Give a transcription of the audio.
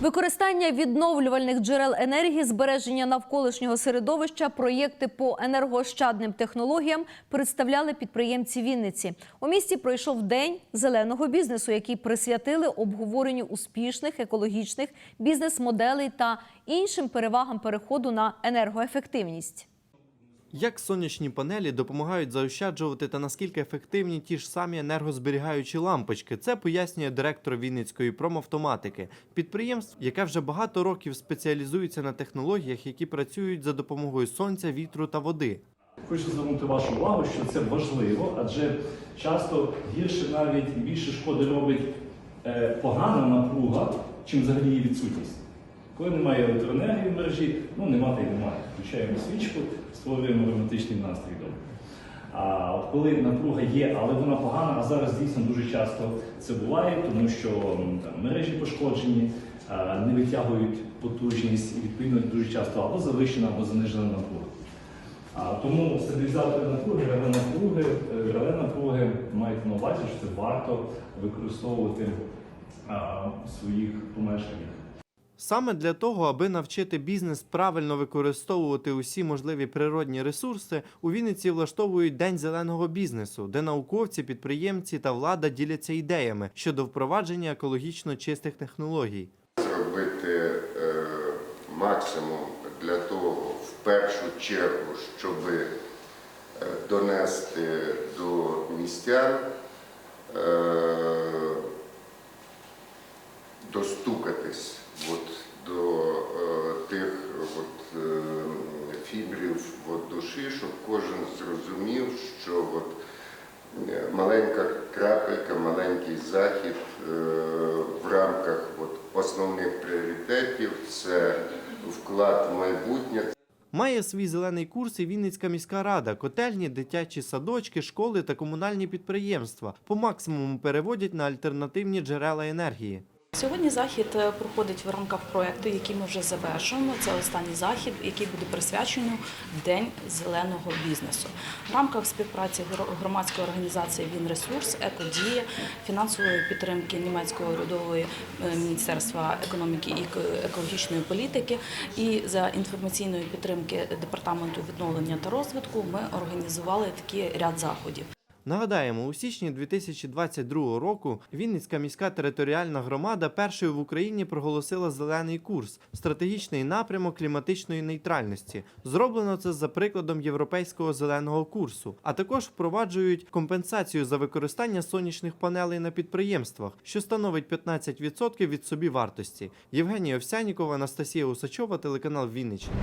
Використання відновлювальних джерел енергії, збереження навколишнього середовища, проєкти по енергоощадним технологіям представляли підприємці Вінниці. У місті пройшов день зеленого бізнесу, який присвятили обговоренню успішних екологічних бізнес-моделей та іншим перевагам переходу на енергоефективність. Як сонячні панелі допомагають заощаджувати та наскільки ефективні ті ж самі енергозберігаючі лампочки, це пояснює директор Вінницької промавтоматики, підприємств, яке вже багато років спеціалізується на технологіях, які працюють за допомогою сонця, вітру та води. Хочу звернути вашу увагу, що це важливо, адже часто гірше навіть більше шкоди робить е, погана напруга, чим взагалі її відсутність. Коли немає електроенергії в мережі, ну нема та й немає. Включаємо свічку, створюємо романтичний настрій вдома. А от коли напруга є, але вона погана, а зараз дійсно дуже часто це буває, тому що там, мережі пошкоджені, не витягують потужність, і відповідно дуже часто або завищена, або занижена напруга. А, тому стабілізатори напруги, реле напруги, реле напруги мають на увазі, що це варто використовувати а, своїх помешканнях. Саме для того, аби навчити бізнес правильно використовувати усі можливі природні ресурси, у Вінниці влаштовують День зеленого бізнесу, де науковці, підприємці та влада діляться ідеями щодо впровадження екологічно чистих технологій. зробити е, максимум для того, в першу чергу, щоб е, донести до містян, е, достукатись от, до е, тих от, е, фібрів от, душі, щоб кожен зрозумів, що от, е, маленька крапелька, маленький захід е, в рамках от, основних пріоритетів це вклад в майбутнє, Має свій зелений курс і Вінницька міська рада, котельні, дитячі садочки, школи та комунальні підприємства. По максимуму переводять на альтернативні джерела енергії. Сьогодні захід е, проходить в рамках проєкту, який ми вже завершуємо. Це останній захід, який буде присвячений День зеленого бізнесу. В рамках співпраці гро- громадської організації «Вінресурс», «Екодія», фінансової підтримки німецької урядової е, міністерства економіки і еко- екологічної політики і за інформаційної підтримки департаменту відновлення та розвитку ми організували такий ряд заходів. Нагадаємо, у січні 2022 року Вінницька міська територіальна громада першою в Україні проголосила зелений курс стратегічний напрямок кліматичної нейтральності. Зроблено це за прикладом європейського зеленого курсу, а також впроваджують компенсацію за використання сонячних панелей на підприємствах, що становить 15% від собівартості. Євгенія Овсянікова, Анастасія Усачова, телеканал Вінниччина.